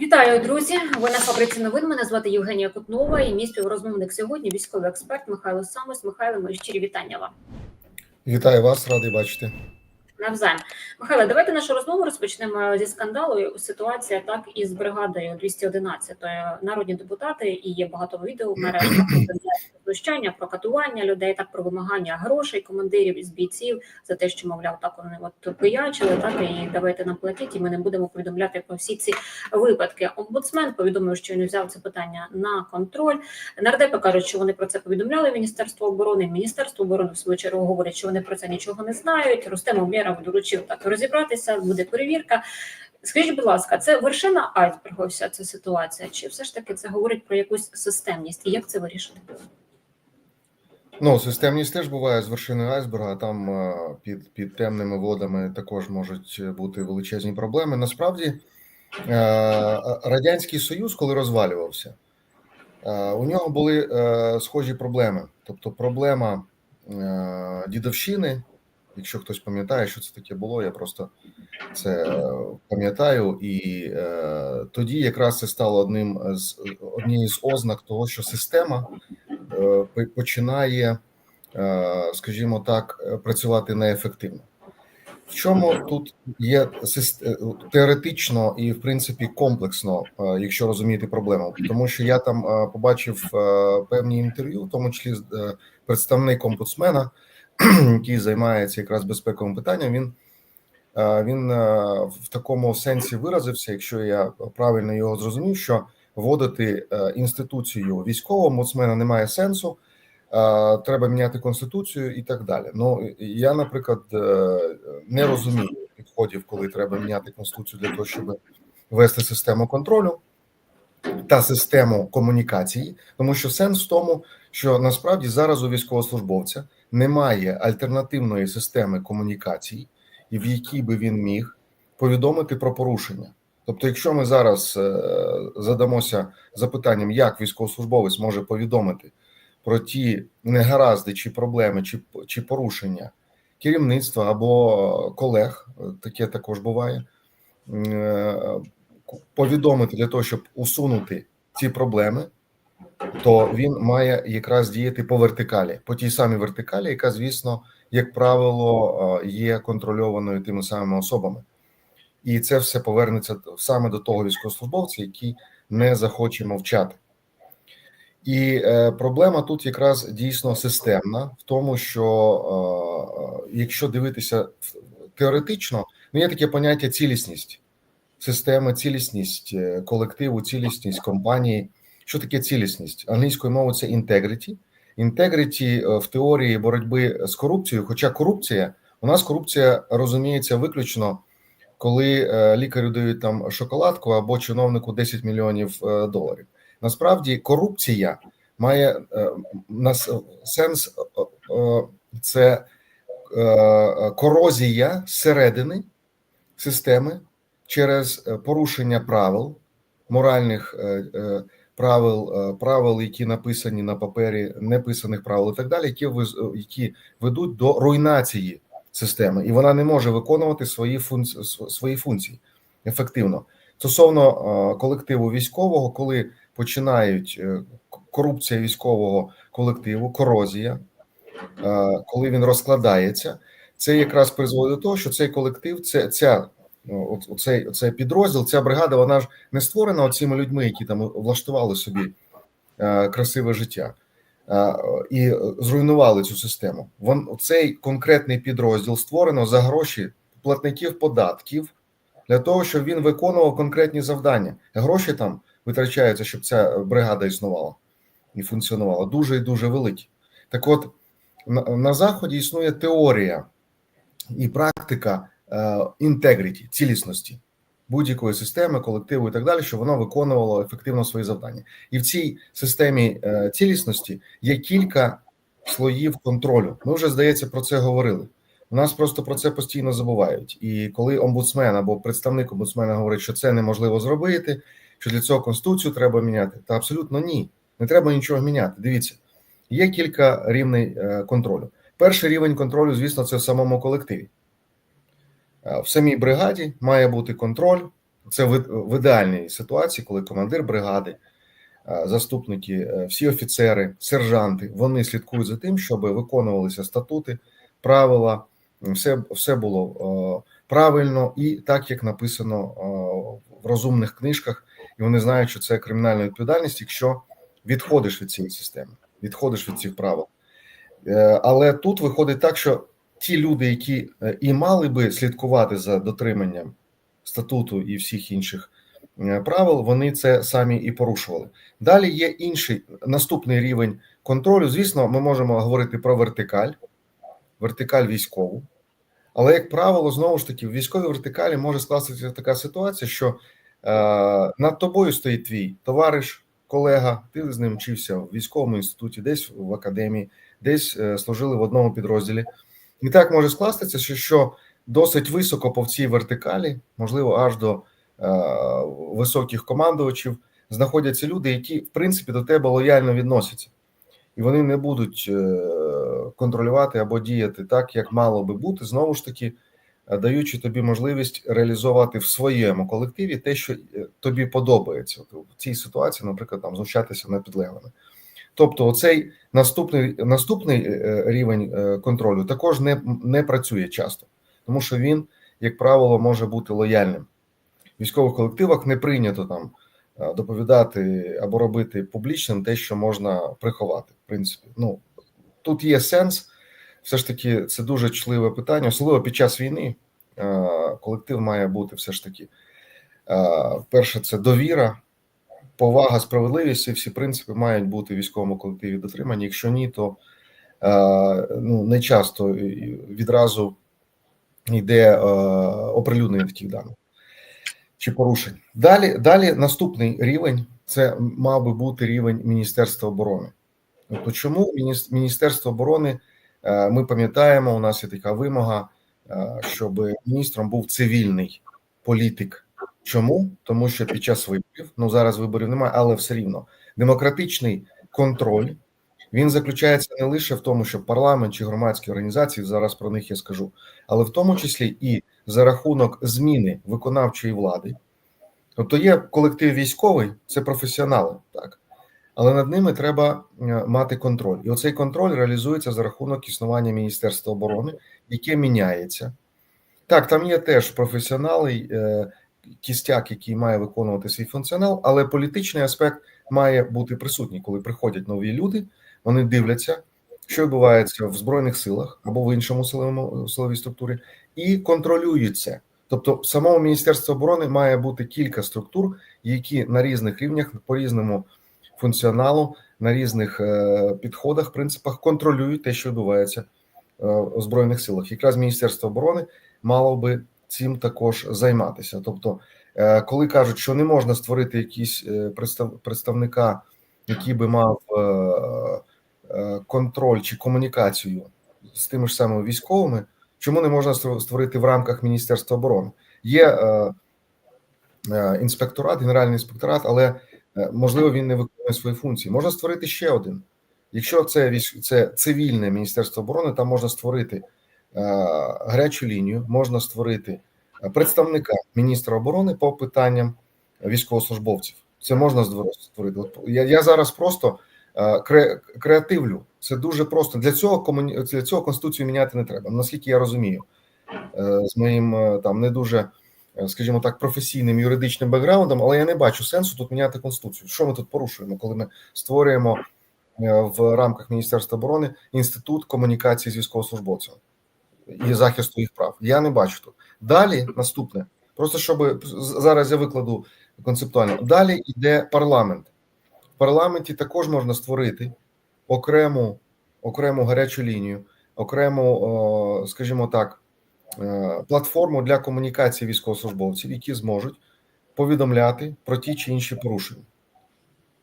Вітаю, друзі! Ви на фабриці новин. Мене звати Євгенія Кутнова і мій співрозмовник сьогодні військовий експерт Михайло Самос. Михайло, мої щирі вітання вам. Вітаю вас, радий бачити. Навзаєм. Михайло, давайте нашу розмову розпочнемо зі скандалу. Ситуація так із бригадою 211 народні депутати, і є багато відео в мережах знущання, про катування людей, так про вимагання грошей командирів із бійців за те, що мовляв, так вони от пиячили, так і давайте нам платіть, і ми не будемо повідомляти про всі ці випадки. Омбудсмен повідомив, що він взяв це питання на контроль. Нардепи кажуть, що вони про це повідомляли Міністерство оборони. Міністерство оборони в свою чергу говорить, що вони про це нічого не знають. Рустем Умєров доручив так розібратися, буде перевірка. Скажіть, будь ласка, це вершина айсбергу вся ця ситуація? Чи все ж таки це говорить про якусь системність? І як це вирішити? Ну, системність теж буває з вершиною айсберга. Там е, під під темними водами також можуть бути величезні проблеми. Насправді, е, радянський союз, коли розвалювався, е, у нього були схожі проблеми. Тобто, проблема дідовщини. Якщо хтось пам'ятає, що це таке було, я просто це пам'ятаю, і е, тоді якраз це стало одним з однією з ознак того, що система е, починає, е, скажімо так, працювати неефективно. В чому тут є теоретично і в принципі комплексно, якщо розуміти проблему, тому що я там побачив певні інтерв'ю, в тому числі представник омбудсмена, який займається якраз безпековим питанням, він він в такому сенсі виразився, якщо я правильно його зрозумів, що вводити інституцію військового омбудсмена немає сенсу, треба міняти конституцію і так далі. Ну я, наприклад, е, не розумію підходів, коли треба міняти конституцію для того, щоб вести систему контролю та систему комунікації, тому що сенс в тому, що насправді зараз у військовослужбовця немає альтернативної системи комунікацій, і в якій би він міг повідомити про порушення. Тобто, якщо ми зараз е, задамося запитанням, як військовослужбовець може повідомити про ті негаразди чи проблеми, чи чи порушення керівництва або колег, таке також буває, е, повідомити для того, щоб усунути ці проблеми, то він має якраз діяти по вертикалі, по тій самій вертикалі, яка, звісно, як правило, є контрольованою тими самими особами, і це все повернеться саме до того військовослужбовця, який не захоче мовчати. І е, проблема тут якраз дійсно системна в тому, що е, якщо дивитися теоретично, ну є таке поняття цілісність системи, цілісність е, колективу, цілісність компанії. Що таке цілісність? Англійською мовою це. Integrity е, в теорії боротьби з корупцією, хоча корупція, у нас корупція розуміється виключно, коли е, лікарю дають там шоколадку або чиновнику 10 мільйонів доларів. Насправді корупція має нас сенс це корозія зсередини системи через порушення правил, моральних правил, правил, які написані на папері, неписаних правил і так далі, які які ведуть до руйнації системи, і вона не може виконувати свої функції свої функції ефективно. Стосовно колективу військового, коли починають е, корупція військового колективу, корозія, коли він розкладається, це якраз призводить до того, що цей колектив, це ця оцей, оцей підрозділ, ця бригада, вона ж не створена цими людьми, які там влаштували собі е, красиве життя е, і зруйнували цю систему. Вон цей конкретний підрозділ створено за гроші платників податків для того, щоб він виконував конкретні завдання. Гроші там витрачаються, щоб ця бригада існувала і функціонувала. Дуже і дуже великі. Так, от на, на заході існує теорія і практика інтегріті, цілісності будь-якої системи, колективу і так далі, щоб воно виконувало ефективно свої завдання. І в цій системі е, цілісності є кілька слоїв контролю. Ми вже здається про це говорили. У нас просто про це постійно забувають. І коли омбудсмен або представник омбудсмена говорить, що це неможливо зробити, що для цього конституцію треба міняти, та абсолютно ні, не треба нічого міняти. Дивіться, є кілька рівней е, контролю. Перший рівень контролю, звісно, це в самому колективі. Е, в самій бригаді має бути контроль. Це в, ідеальній ситуації, коли командир бригади, е, заступники, е, всі офіцери, сержанти вони слідкують за тим, щоб виконувалися статути, правила, все, все було правильно і так, як написано в розумних книжках, і вони знають, що це кримінальна відповідальність, якщо відходиш від цієї системи, відходиш від цих правил. Але тут виходить так, що ті люди, які е, і мали би слідкувати за дотриманням статуту і всіх інших е, правил, вони це самі і порушували. Далі є інший наступний рівень контролю. Звісно, ми можемо говорити про вертикаль, вертикаль військову. Але, як правило, знову ж таки, в військовій вертикалі може скластися така ситуація, що е, над тобою стоїть твій товариш, колега, ти з ним вчився в військовому інституті, десь в академії, десь е, служили в одному підрозділі. І так може скластися, що, що досить високо по цій вертикалі, можливо, аж до е, високих командувачів, знаходяться люди, які, в принципі, до тебе лояльно відносяться, і вони не будуть е, контролювати або діяти так, як мало би бути, знову ж таки, е, даючи тобі можливість реалізовувати в своєму колективі те, що е, тобі подобається. В цій ситуації, наприклад, там знущатися над підлеглими. Тобто, оцей наступний наступний е, рівень е, контролю також не, не працює часто, тому що він, як правило, може бути лояльним. В військових колективах не прийнято там е, доповідати або робити публічним те, що можна приховати. В принципі, ну тут є сенс. Все ж таки, це дуже чутливе питання, особливо під час війни. Е, Колектив має бути все ж таки. е, Перше, це довіра, повага, справедливість і всі принципи мають бути в військовому колективі дотримані. Якщо ні, то е, ну не часто відразу йде е, оприлюднення таких даних чи порушень. Далі, далі наступний рівень це мав би бути рівень Міністерства оборони. Тобто, чому Міністерство оборони? е, Ми пам'ятаємо, у нас є така вимога, щоб міністром був цивільний політик. Чому? Тому що під час виборів, ну зараз виборів немає, але все рівно демократичний контроль він заключається не лише в тому, що парламент чи громадські організації зараз про них я скажу, але в тому числі і за рахунок зміни виконавчої влади. Тобто є колектив військовий, це професіонали, так але над ними треба е, мати контроль, і оцей контроль реалізується за рахунок існування Міністерства оборони, яке міняється. Так, там є теж професіонали, е, кістяк, який має виконувати свій функціонал, але політичний аспект має бути присутній, коли приходять нові люди. Вони дивляться, що відбувається в збройних силах або в іншому силовому силовій структурі, і контролюють це. Тобто, в самому міністерстві оборони має бути кілька структур, які на різних рівнях по різному функціоналу, на різних е, підходах, принципах контролюють те, що відбувається е, у збройних силах. Якраз міністерство оборони мало би цим також займатися. Тобто, е, коли кажуть, що не можна створити якийсь е, представника, який би мав е, контроль чи комунікацію з тими ж самими військовими, чому не можна створити в рамках Міністерства оборони? Є інспекторат, генеральний інспекторат, але можливо він не виконує свої функції. Можна створити ще один. Якщо це військ- це цивільне міністерство оборони, там можна створити гарячу лінію, можна створити е, представника міністра оборони по питанням військовослужбовців. Це можна створити. От я, я зараз просто е, кре, креативлю. Це дуже просто. Для цього комуні... для цього конституцію міняти не треба. Наскільки я розумію, е, з моїм е, там не дуже, е, скажімо так, професійним юридичним бекграундом, але я не бачу сенсу тут міняти конституцію. Що ми тут порушуємо, коли ми створюємо е, в рамках Міністерства оборони інститут комунікації з військовослужбовцями і захисту їх прав? Я не бачу тут. Далі наступне, просто щоб зараз я викладу концептуально. Далі йде парламент. В парламенті також можна створити окрему, окрему гарячу лінію, окрему, скажімо так, е, платформу для комунікації військовослужбовців, які зможуть повідомляти про ті чи інші порушення.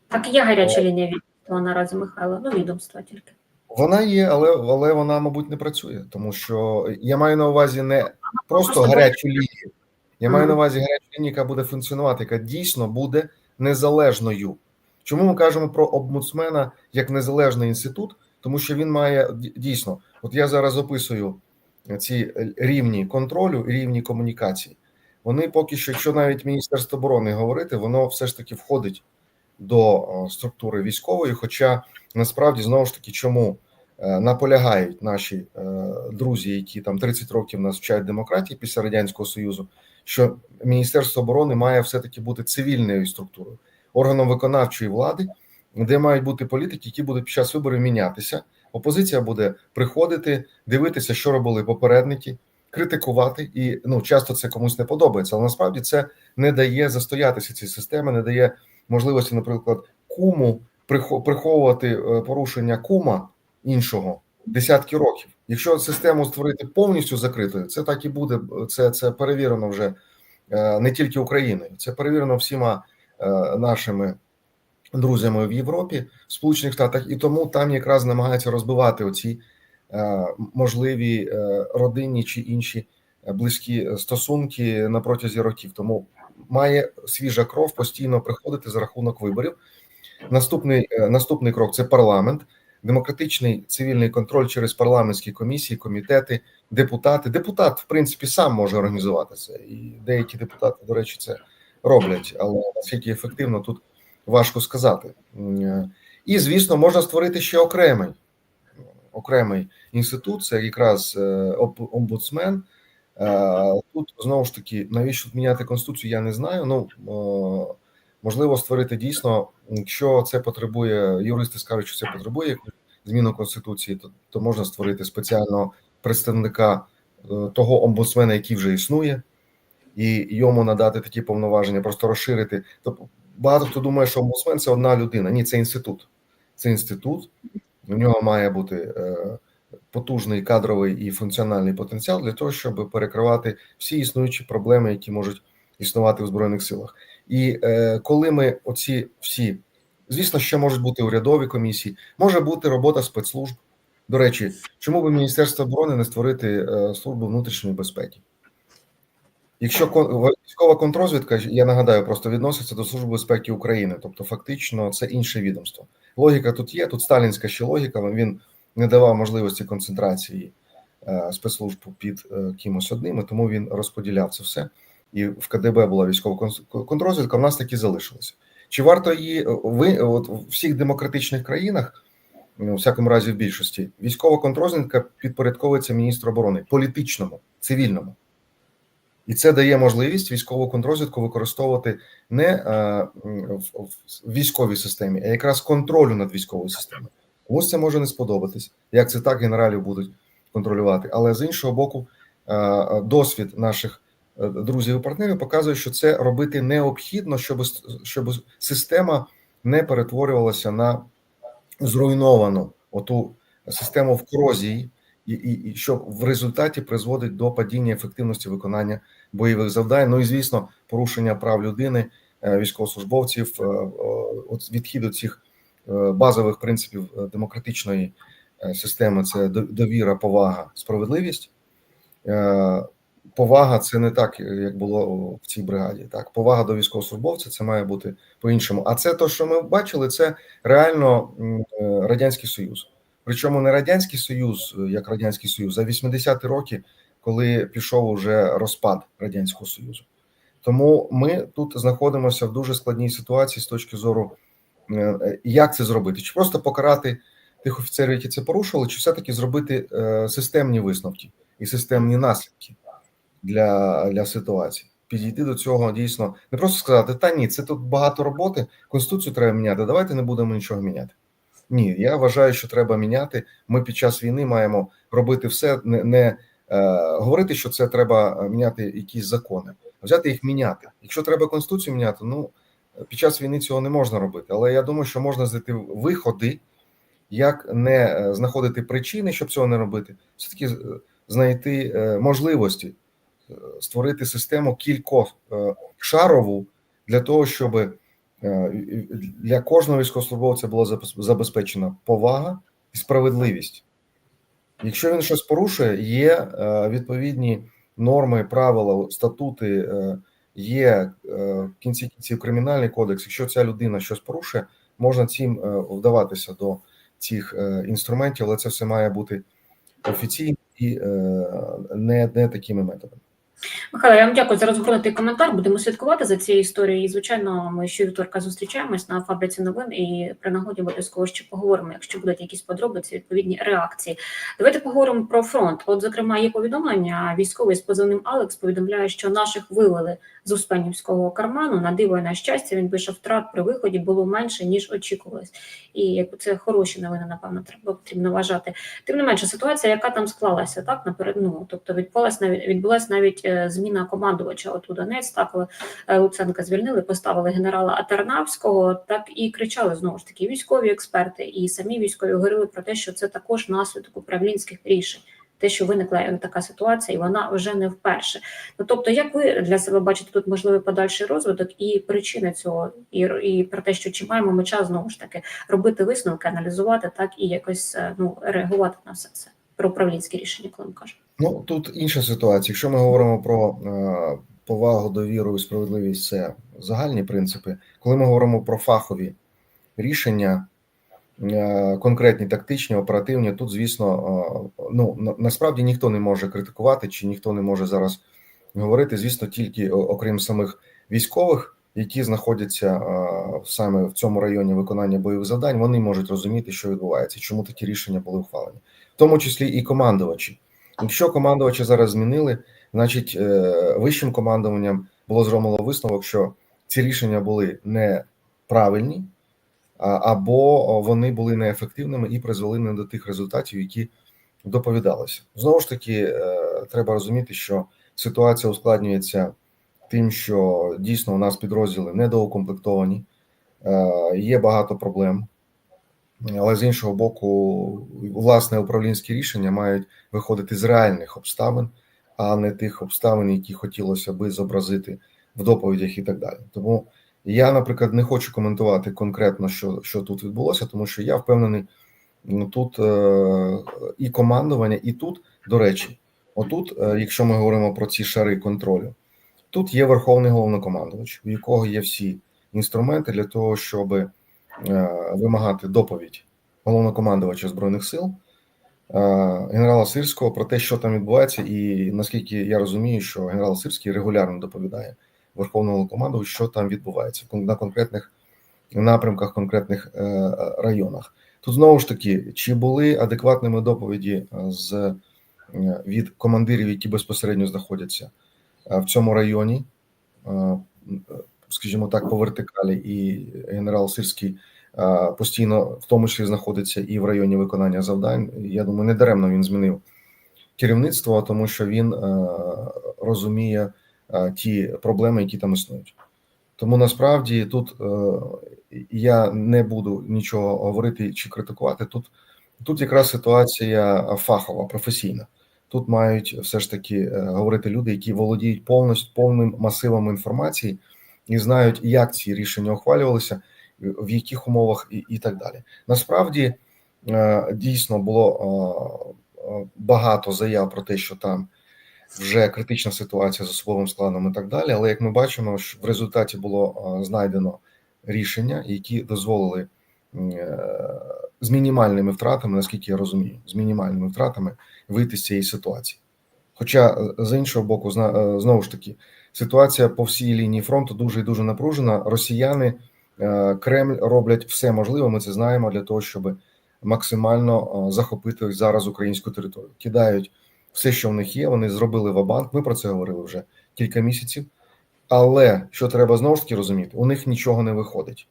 Так, є гаряча лінія відомства наразі Михайло, ну відомства тільки. Вона є, але, але вона, мабуть, не працює, тому що я маю на увазі не просто гарячу лінію. Я маю на увазі гарячу лінію, яка буде функціонувати, яка дійсно буде незалежною. Чому ми кажемо про омбудсмена як незалежний інститут? Тому що він має дійсно, от я зараз описую ці рівні контролю і рівні комунікації. вони поки що, якщо навіть Міністерство оборони говорити, воно все ж таки входить до структури військової. Хоча насправді знову ж таки, чому наполягають наші е, друзі, які там 30 років нас вчають демократії після радянського союзу, що Міністерство оборони має все таки бути цивільною структурою, органом виконавчої влади, де мають бути політики, які будуть під час виборів мінятися. Опозиція буде приходити, дивитися, що робили попередники, критикувати, і ну часто це комусь не подобається. Але насправді це не дає застоятися ці системи, не дає можливості, наприклад, куму прихо- приховувати е, порушення кума іншого десятки років. Якщо систему створити повністю закритою, це так і буде. Це, це перевірено вже е, не тільки Україною, це перевірено всіма е, нашими друзями в Європі, в Сполучених Штатах, і тому там якраз намагаються розбивати оці е, можливі родинні чи інші близькі стосунки на протязі років. Тому має свіжа кров постійно приходити за рахунок виборів. Наступний наступний крок це парламент, демократичний цивільний контроль через парламентські комісії, комітети, депутати. Депутат, в принципі, сам може організувати це, і деякі депутати, до речі, це роблять. Але наскільки ефективно тут важко сказати. Е, І звісно, можна створити ще окремий окремий інститут. Це якраз е, омбудсмен. Е, Тут знову ж таки, навіщо міняти конституцію, я не знаю. Ну можливо, створити дійсно, якщо це потребує, юристи скажуть, що це потребує зміну конституції, то, то можна створити спеціального представника е, того омбудсмена, який вже існує, і йому надати такі повноваження, просто розширити. Тобто багато хто думає, що омбудсмен це одна людина. Ні, це інститут. Це інститут. У нього має бути е, потужний кадровий і функціональний потенціал для того, щоб перекривати всі існуючі проблеми, які можуть існувати в збройних силах. І е, коли ми оці всі, звісно, ще можуть бути урядові комісії, може бути робота спецслужб. До речі, чому би Міністерство оборони не створити е, службу внутрішньої безпеки? Якщо військова контрозвідка, я нагадаю, просто відноситься до Служби безпеки України, тобто фактично це інше відомство. Логіка тут є, тут сталінська ще логіка. Він не давав можливості концентрації е, спецслужб під е, кимось одним, і тому він розподіляв це все. І в КДБ була військова кон- контрозвідка, в нас таки залишилося. Чи варто її е, ви от в всіх демократичних країнах, ну, у всякому разі, в більшості, військова контрозвідка підпорядковується міністру оборони політичному, цивільному. І це дає можливість військову контрозвідку використовувати не е, в, військовій системі, а якраз контролю над військовою системою. Комусь це може не сподобатись, як це так генералів будуть контролювати. Але з іншого боку, е, досвід наших е, друзів і партнерів показує, що це робити необхідно, щоб, щоб система не перетворювалася на зруйновану оту систему в корозії, і, і, і що в результаті призводить до падіння ефективності виконання бойових завдань. Ну і звісно, порушення прав людини, е, військовослужбовців, е, відхід від цих е, базових принципів демократичної системи це довіра, повага, справедливість. Повага це не так, як було в цій бригаді. Так, повага до військовослужбовця це має бути по-іншому. А це то, що ми бачили, це реально е, радянський союз. Причому не радянський союз, е, як радянський союз, а 80-ті роки, коли пішов уже розпад радянського союзу. Тому ми тут знаходимося в дуже складній ситуації з точки зору, е, як це зробити, чи просто покарати тих офіцерів, які це порушували, чи все-таки зробити е, системні висновки і системні наслідки для, для ситуації. Підійти до цього дійсно не просто сказати, та ні, це тут багато роботи, конституцію треба міняти. Давайте не будемо нічого міняти. Ні, я вважаю, що треба міняти. Ми під час війни маємо робити все, не, не е, говорити, що це треба міняти якісь закони, а взяти їх міняти. Якщо треба конституцію міняти, ну під час війни цього не можна робити. Але я думаю, що можна знайти виходи, як не е, знаходити причини, щоб цього не робити, все таки е, знайти е, можливості е, створити систему кількошарову для того, щоб е, для кожного військовослужбовця була забезпечена повага і справедливість. Якщо він щось порушує, є е, відповідні норми, правила, статути, е, є е, в кінці кінців кримінальний кодекс. Якщо ця людина щось порушує, можна цим е, вдаватися до цих е, інструментів, але це все має бути офіційно і е, не, не такими методами. Михайло, я вам дякую за розгорнутий коментар. Будемо слідкувати за цією історією. І, звичайно, ми щовівторка зустрічаємось на фабриці новин і при нагоді обов'язково ще поговоримо, якщо будуть якісь подробиці, відповідні реакції. Давайте поговоримо про фронт. От, зокрема, є повідомлення. Військовий з позивним Алекс повідомляє, що наших вивели з Успенівського карману. На диво і на щастя, він пише, втрат при виході було менше ніж очікувалось. І це хороші новини, напевно, треба потрібно вважати. Тим не менше, ситуація, яка там склалася, так наперед, ну, тобто відбулась навіть відбулась навіть е, зміна командувача. От у Донець так е, Луценка звільнили, поставили генерала Атернавського, так і кричали знову ж таки військові експерти і самі військові говорили про те, що це також наслідок управлінських рішень. Те, що виникла така ситуація, і вона вже не вперше. Ну тобто, як ви для себе бачите тут можливий подальший розвиток і причини цього, і, і про те, що чи маємо ми час знову ж таки робити висновки, аналізувати так і якось е, ну реагувати на все це про управлінські рішення, коли ми кажемо. Ну тут інша ситуація. Якщо ми говоримо про е, повагу, довіру і справедливість, це загальні принципи. Коли ми говоримо про фахові рішення, конкретні, тактичні, оперативні, тут, звісно, е, ну насправді ніхто не може критикувати, чи ніхто не може зараз говорити, звісно, тільки окрім самих військових, які знаходяться е, саме в цьому районі виконання бойових завдань, вони можуть розуміти, що відбувається, чому такі рішення були ухвалені, в тому числі і командувачі. Якщо командувача зараз змінили, значить е, вищим командуванням було зроблено висновок, що ці рішення були неправильні, або вони були неефективними і призвели не до тих результатів, які доповідалися. Знову ж таки, е, треба розуміти, що ситуація ускладнюється тим, що дійсно у нас підрозділи недоукомплектовані, е, є багато проблем. Але з іншого боку, власне, управлінські рішення мають виходити з реальних обставин, а не тих обставин, які хотілося би зобразити в доповідях і так далі. Тому я, наприклад, не хочу коментувати конкретно, що, що тут відбулося, тому що я впевнений, ну, тут е, і командування, і тут, до речі, отут, е, якщо ми говоримо про ці шари контролю, тут є верховний головнокомандувач, у якого є всі інструменти для того, щоб е, вимагати доповідь головнокомандувача збройних сил е, генерала Сирського про те, що там відбувається, і наскільки я розумію, що генерал Сирський регулярно доповідає верховному командувачу, що там відбувається на конкретних напрямках, конкретних е, районах. Тут знову ж таки, чи були адекватними доповіді е, з е, від командирів, які безпосередньо знаходяться в цьому районі, скажімо так, по вертикалі, і генерал Сирський постійно, в тому числі, знаходиться і в районі виконання завдань. Я думаю, не даремно він змінив керівництво, тому що він розуміє ті проблеми, які там існують. Тому насправді тут е, я не буду нічого говорити чи критикувати. Тут, тут якраз ситуація фахова, професійна. Тут мають все ж таки е, говорити люди, які володіють повністю повним масивом інформації і знають, як ці рішення ухвалювалися, в яких умовах і, і так далі. Насправді е, дійсно було е, е, багато заяв про те, що там вже критична ситуація з особовим складом і так далі. Але як ми бачимо, в результаті було е, знайдено рішення, які дозволили е, з мінімальними втратами, наскільки я розумію, з мінімальними втратами вийти з цієї ситуації. Хоча е, з іншого боку, знову ж таки, ситуація по всій лінії фронту дуже і дуже напружена. Росіяни, Кремль роблять все можливе. Ми це знаємо для того, щоб максимально захопити зараз українську територію. Кидають все, що в них є. Вони зробили вабанк. Ми про це говорили вже кілька місяців. Але що треба знову ж таки розуміти, у них нічого не виходить.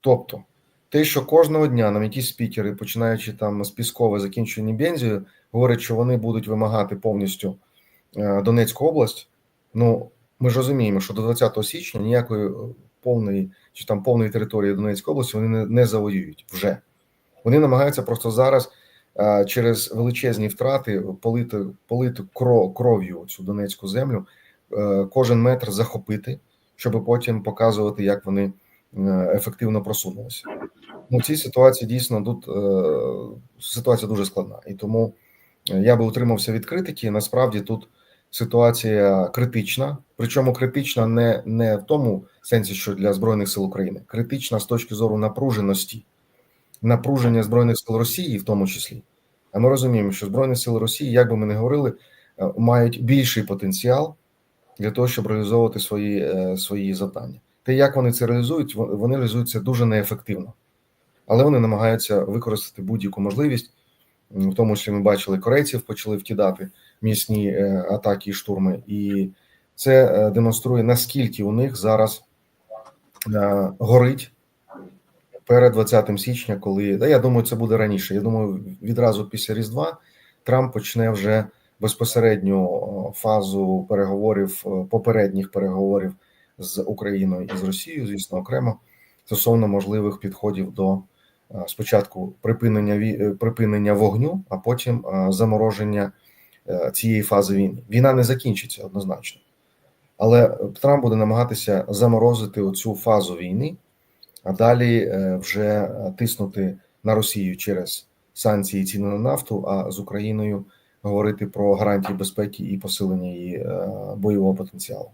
Тобто, те, що кожного дня нам якісь спікери, починаючи там з Піскова, закінчуючи Бензію, говорять, що вони будуть вимагати повністю е, Донецьку область. Ну ми ж розуміємо, що до 20 січня ніякої е, повної чи там повної території Донецької області вони не, не завоюють вже. Вони намагаються просто зараз через величезні втрати полити, полити кров, кров'ю цю Донецьку землю, е, кожен метр захопити, щоб потім показувати, як вони е, ефективно просунулися. Ну, цій ситуації дійсно тут е, ситуація дуже складна, і тому е, я би утримався від критики. Насправді тут ситуація критична, причому критична не, не в тому сенсі, що для збройних сил України, критична з точки зору напруженості, напруження збройних сил Росії, в тому числі. А ми розуміємо, що збройні сили Росії, як би ми не говорили, е, мають більший потенціал для того, щоб реалізовувати свої, е, свої завдання. Те, як вони це реалізують, вон- вони реалізують це дуже неефективно, але вони намагаються використати будь-яку можливість. В тому числі ми бачили, корейців почали вкидати м'ясні е, атаки і штурми, і це демонструє наскільки у них зараз горить перед 20 січня, коли да, я думаю, це буде раніше. Я думаю, відразу після Різдва Трамп почне вже безпосередню фазу переговорів, попередніх переговорів з Україною і з Росією, звісно, окремо стосовно можливих підходів до спочатку припинення е, припинення вогню, а потім замороження е, цієї фази війни. Війна не закінчиться однозначно, але Трамп буде намагатися заморозити оцю фазу війни, а далі е, вже е, тиснути на Росію через санкції ціни на нафту, а з Україною говорити про гарантії безпеки і посилення її е, бойового потенціалу.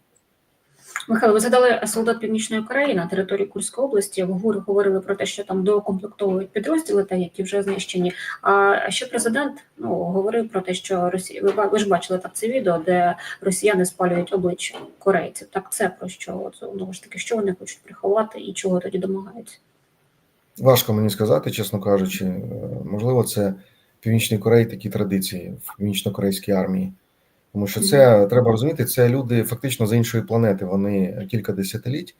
Михайло, ви згадали солдат Північної Кореї на території Курської області. В ГУР говорили про те, що там доукомплектовують підрозділи, та які вже знищені. А ще президент ну говорив про те, що Росія ви, ви ж бачили так це відео, де росіяни спалюють обличчя корейців. Так це про що знову ж таки, що вони хочуть приховати і чого тоді домагаються? Важко мені сказати, чесно кажучи. Е, Можливо, це в Північній Кореї такі традиції в північно-корейській армії. Тому що це треба розуміти, це люди фактично з іншої планети. Вони кілька десятиліть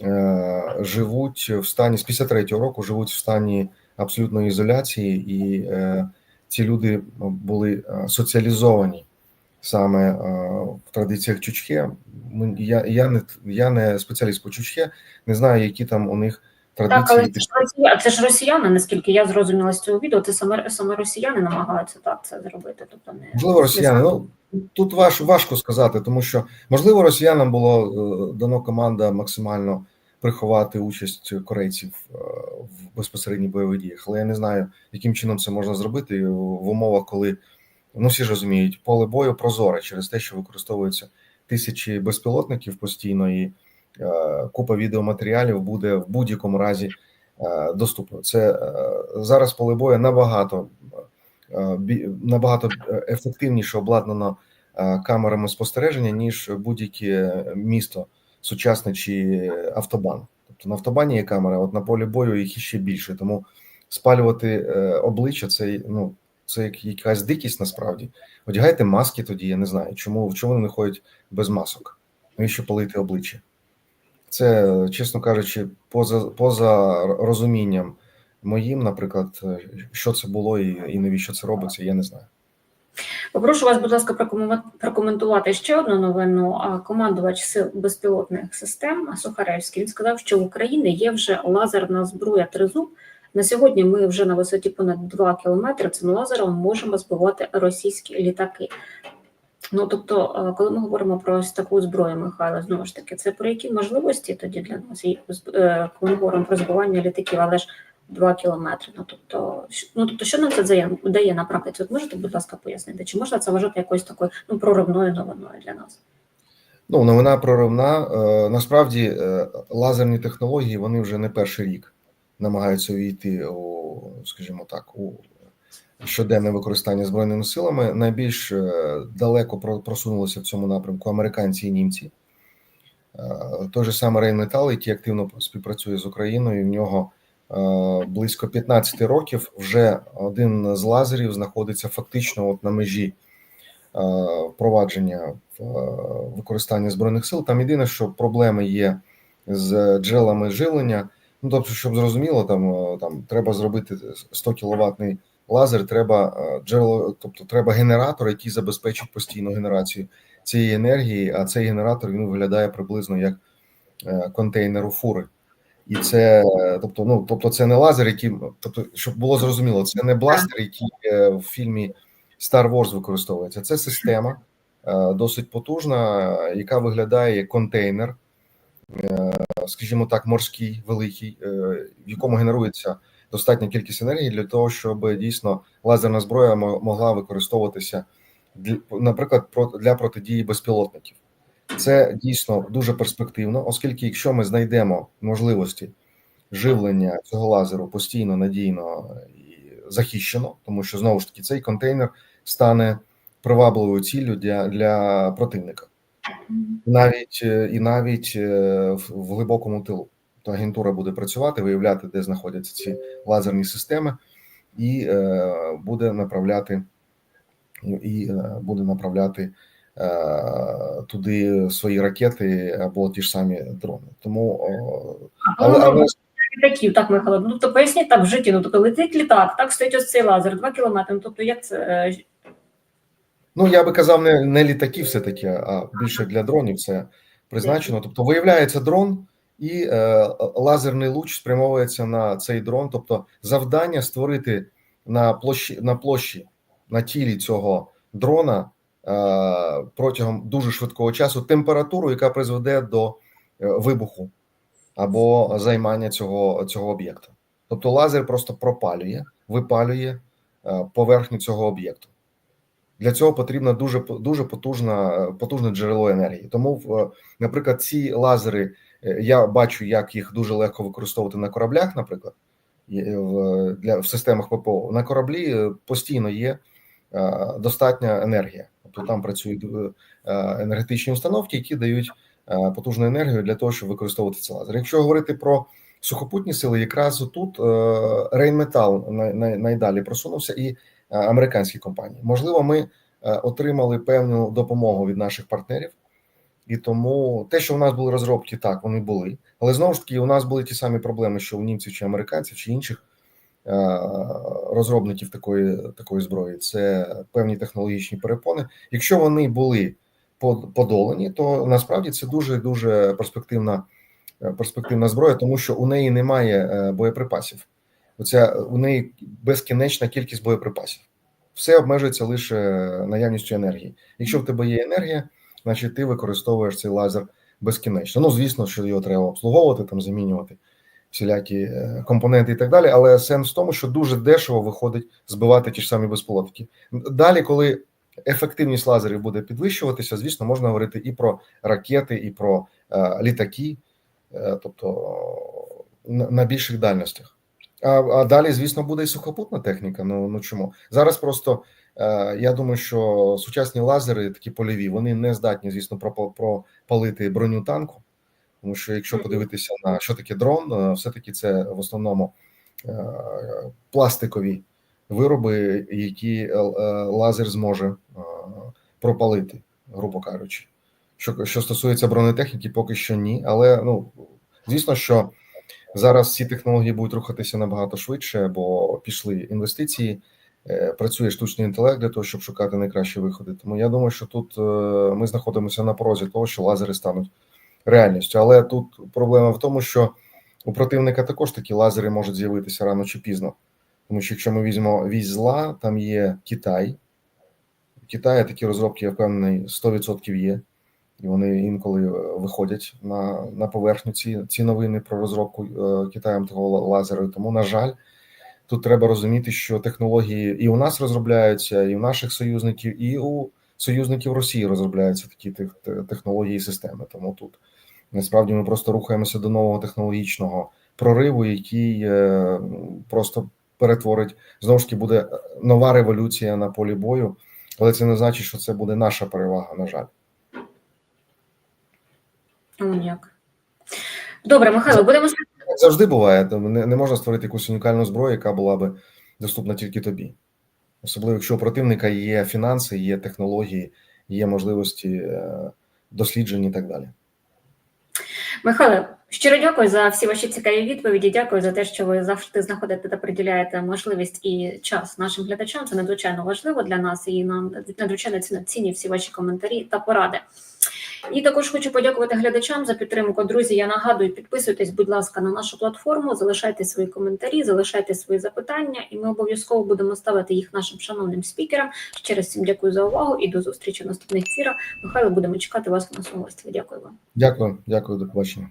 е, живуть в стані з 53-го року, живуть в стані абсолютної ізоляції, і е, ці люди були е, соціалізовані саме е, в традиціях Чучхе. Я, я, не, я не спеціаліст по Чучхе, не знаю, які там у них Так, традиції. але це ж росія, це ж росіяни, наскільки я зрозуміла з цього відео. Це саме саме росіяни намагаються так це зробити. Тобто не Можливо, росіяни. Ну тут важ, важко сказати, тому що можливо росіянам було е, дано команда максимально приховати участь корейців е, в безпосередніх бойових діях. Але я не знаю, яким чином це можна зробити в умовах, коли ну всі ж розуміють, поле бою прозоре через те, що використовуються тисячі безпілотників постійно, і е, купа відеоматеріалів буде в будь-якому разі доступно. Це зараз поле бою набагато набагато ефективніше обладнано е, камерами спостереження, ніж будь-яке місто сучасне чи автобан. Тобто на автобані є камера, от на полі бою їх іще більше. Тому спалювати е, обличчя це ну це як якась дикість насправді. Одягайте маски тоді, я не знаю, чому чому вони не ходять без масок. Навіщо палити обличчя? Це, чесно кажучи, поза поза розумінням моїм, наприклад, е, що це було і, і навіщо це робиться, я не знаю. Попрошу вас, будь ласка, прокоментувати ще одну новину. Командувач сил безпілотних систем Сухаревський він сказав, що в Україні є вже лазерна зброя тризуб. На сьогодні ми вже на висоті понад 2 кілометри цим лазером можемо збивати російські літаки. Ну тобто, е, коли ми говоримо про ось таку зброю, Михайло, знову ж таки, це про які можливості тоді для нас? Е, коли ми говоримо про збивання літаків, але ж 2 кілометри. Ну тобто, ну тобто, що нам це дає, дає на? От можете, будь ласка, пояснити, чи можна це вважати якоюсь такою ну проривною новиною для нас? Ну, новина проривна. Е, Насправді е, лазерні технології вони вже не перший рік намагаються увійти у, скажімо так, у щоденне використання збройними силами. Найбільш е, далеко про- просунулися в цьому напрямку американці і німці. Той же самий Рейнметал, який активно співпрацює з Україною, в нього близько 15 років вже один з лазерів знаходиться фактично от на межі е, впровадження в е, використання збройних сил. Там єдине, що проблеми є з джерелами живлення. Ну тобто, щоб зрозуміло, там е, там треба зробити 100 кіловатний лазер. Треба е, джерело, тобто треба генератор, який забезпечить постійну генерацію цієї енергії. А цей генератор він виглядає приблизно як е, контейнер у фури. І це, тобто, ну тобто, це не лазер, який, тобто, щоб було зрозуміло, це не бластер, який е, в фільмі Star Wars використовується. Це система е, досить потужна, яка виглядає як контейнер, е, скажімо так, морський, великий, в якому генерується достатня кількість енергії для того, щоб дійсно лазерна зброя мо- могла використовуватися для, наприклад, для протидії безпілотників. Це дійсно дуже перспективно, оскільки, якщо ми знайдемо можливості живлення цього лазеру постійно, надійно і захищено, тому що знову ж таки цей контейнер стане привабливою ціллю для, для противника, навіть е, і навіть е, в, в глибокому тилу. То агентура буде працювати, виявляти, де знаходяться ці лазерні системи, і е, буде направляти і, е, буде направляти е, туди свої ракети або ті ж самі дрони. Тому але, але літаків, так, Михайло. Ну то поясніть так в житті. Ну тобто летить літак, так стоїть ось цей лазер, два кілометри. Ну тобто, як це е, Ну, я би казав, не, не літаки все-таки, а більше для дронів це призначено. Тобто виявляється дрон, і е, лазерний луч спрямовується на цей дрон. Тобто, завдання створити на площі на площі на тілі цього дрона е, протягом дуже швидкого часу температуру, яка призведе до е, вибуху або займання цього, цього об'єкта. Тобто лазер просто пропалює, випалює е, поверхню цього об'єкту. Для цього потрібно дуже дуже потужна потужне джерело енергії. Тому, наприклад, ці лазери е, я бачу, як їх дуже легко використовувати на кораблях. Наприклад, для в системах ППО на кораблі е, постійно є е, достатня енергія. Тобто там працюють е, енергетичні установки, які дають е, потужну енергію для того, щоб використовувати ці лазери. Якщо говорити про сухопутні сили, якраз тут Рейнметал най, най, найдалі просунувся і. Е, американські компанії. Можливо, ми отримали певну допомогу від наших партнерів, і тому те, що у нас були розробки, так вони були. Але знову ж таки, у нас були ті самі проблеми, що у німців чи американців, чи інших розробників такої такої зброї. Це певні технологічні перепони. Якщо вони були подолані, то насправді це дуже дуже перспективна перспективна зброя, тому що у неї немає боєприпасів. Оця у неї безкінечна кількість боєприпасів. Все обмежується лише наявністю енергії. Якщо в тебе є енергія, значить ти використовуєш цей лазер безкінечно. Ну, звісно, що його треба обслуговувати, там замінювати всілякі компоненти і так далі. Але сенс в тому, що дуже дешево виходить збивати ті ж самі безпілотники. Далі, коли ефективність лазерів буде підвищуватися, звісно, можна говорити і про ракети, і про е, літаки, е, тобто на, на більших дальностях. А а далі, звісно, буде і сухопутна техніка. Ну ну чому зараз? Просто е, я думаю, що сучасні лазери, такі польові, вони не здатні, звісно, пропалити броню танку. Тому що якщо подивитися на що таке дрон, е, все таки це в основному е, пластикові вироби, які е, лазер зможе пропалити, грубо кажучи. Що що стосується бронетехніки, поки що ні. Але ну звісно, що. Зараз ці технології будуть рухатися набагато швидше, бо пішли інвестиції, працює штучний інтелект для того, щоб шукати найкращі виходи. Тому я думаю, що тут ми знаходимося на порозі того, що лазери стануть реальністю. Але тут проблема в тому, що у противника також такі лазери можуть з'явитися рано чи пізно. Тому що якщо ми візьмемо вісь зла, там є Китай. У Китаї такі розробки, я впевнений, 100% є і вони інколи виходять на на поверхню ці ці новини про розробку е, Китаєм того лазеру. Тому, на жаль, тут треба розуміти, що технології і у нас розробляються, і у наших союзників, і у союзників Росії розробляються такі технології і системи. Тому тут насправді ми просто рухаємося до нового технологічного прориву, який е, просто перетворить знову ж таки буде нова революція на полі бою, але це не значить, що це буде наша перевага. На жаль. Ну, як. Добре, Михайло, будемо завжди буває. Не, не можна створити якусь унікальну зброю, яка була би доступна тільки тобі. Особливо, якщо у противника є фінанси, є технології, є можливості досліджень і так далі. Михайло, щиро дякую за всі ваші цікаві відповіді. Дякую за те, що ви завжди знаходите та приділяєте можливість і час нашим глядачам. Це надзвичайно важливо для нас і нам надзвичайно цінні всі ваші коментарі та поради. І також хочу подякувати глядачам за підтримку. Друзі, я нагадую, підписуйтесь, будь ласка, на нашу платформу, залишайте свої коментарі, залишайте свої запитання, і ми обов'язково будемо ставити їх нашим шановним спікерам. Ще раз всім дякую за увагу і до зустрічі в наступних ефірах. Михайло, будемо чекати вас на гості. Дякую вам. Дякую, дякую, до побачення.